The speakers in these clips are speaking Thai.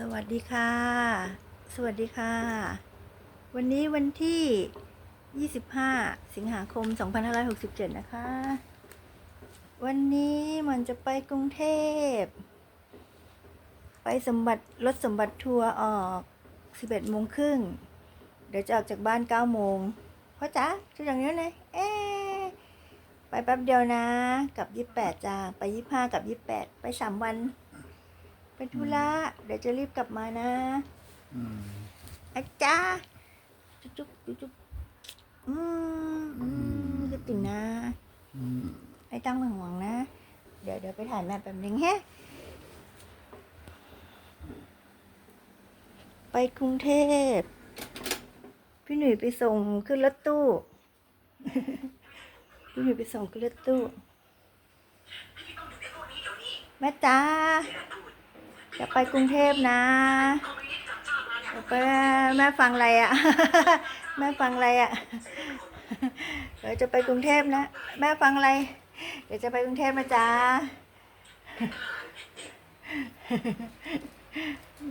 สวัสดีค่ะ สวัสดีค่ะ วันนี้วันที่ 25 สิงหาคม 2567 นะคะ วันนี้มันจะไปกรุงเทพ ไปสมบัติรถสมบัติทัวร์ออก 11โมงครึ่ง เดี๋ยวจะออกจากบ้าน 9 โมงพ่อจ๋าจะอย่างนี้เลยเอ๊ะไปแป๊บเดียวนะ กับ 28จ้าไป 25 กับ 28 ไป 3 วัน เป็นธุระเดี๋ยวจะรีบกลับมานะอืมอาจารย์จุ๊บจุ๊บจุ๊บจุ๊บอืมอืมคิดถึงนะอืมไม่ต้องห่วงนะ เดี๋ยวเดี๋ยวไปถ่ายแม่แป๊บนึงแฮะไปกรุงเทพ พี่หนุ่ยไปส่งขึ้นรถตู้ พี่หนุ่ยไปส่งขึ้นรถตู้แม่จ้า จะไปกรุงเทพนะจะไปแม่ฟังอะไรอะ่ะ แม่ฟังอะไรอะ่ะเดี๋ยวจะไปกรุงเทพนะ แม่ฟังอะไร เดี๋ยวจะไปกรุงเทพนะจ๊ะ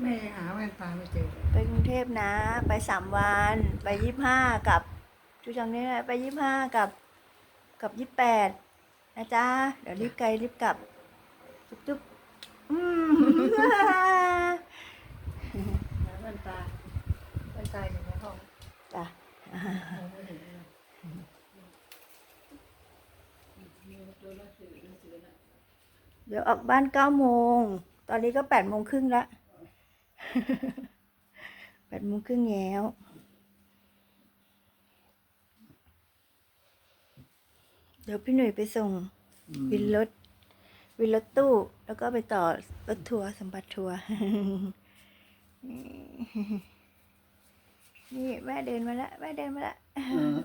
แม่หาแว่นตาไม่เจอไปกรุงเทพนะ ไปสามวัน ไปยี่ห้ากับจูจังนี่แหละไปยี่ห้ากับกับยี่แปดนะจ๊ะเดี๋ยวรีบไกลรีบกลับจุ๊บจุ๊บ อืมหาแว่นตาแว่นตาอยู่ในห้องจ้ะมองไม่เห็นเลยมีตัวหนังสือหนังสือน่ะเดี๋ยวออกบ้านเก้าโมง ตอนนี้ก็แปดโมงครึ่งละแปดโมงครึ่งแล้วเดี๋ยวพี่หนุ่ยไปส่งวินรถ วินรถตู้ แล้วก็ไปต่อรถทัวร์สัมบัติทัวร์นี่แม่เดินมาแล้วแม่เดินมาแล้ว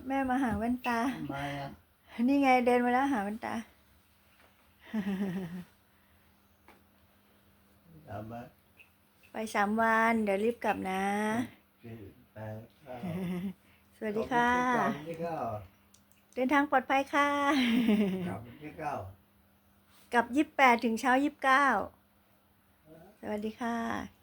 แม่มาหาแว่นตามาอะนี่ไงเดินมาแล้วหาแว่นตาตามมาไปสามวัน เดี๋ยวรีบกลับนะสี่แปดเก้าสวัสดีค่ะกลับที่เก้าเดินทางปลอดภัยค่ะ กับที่เก้ากลับแปดถึงเช้ายี่บเก้าสวัสดีค่ะ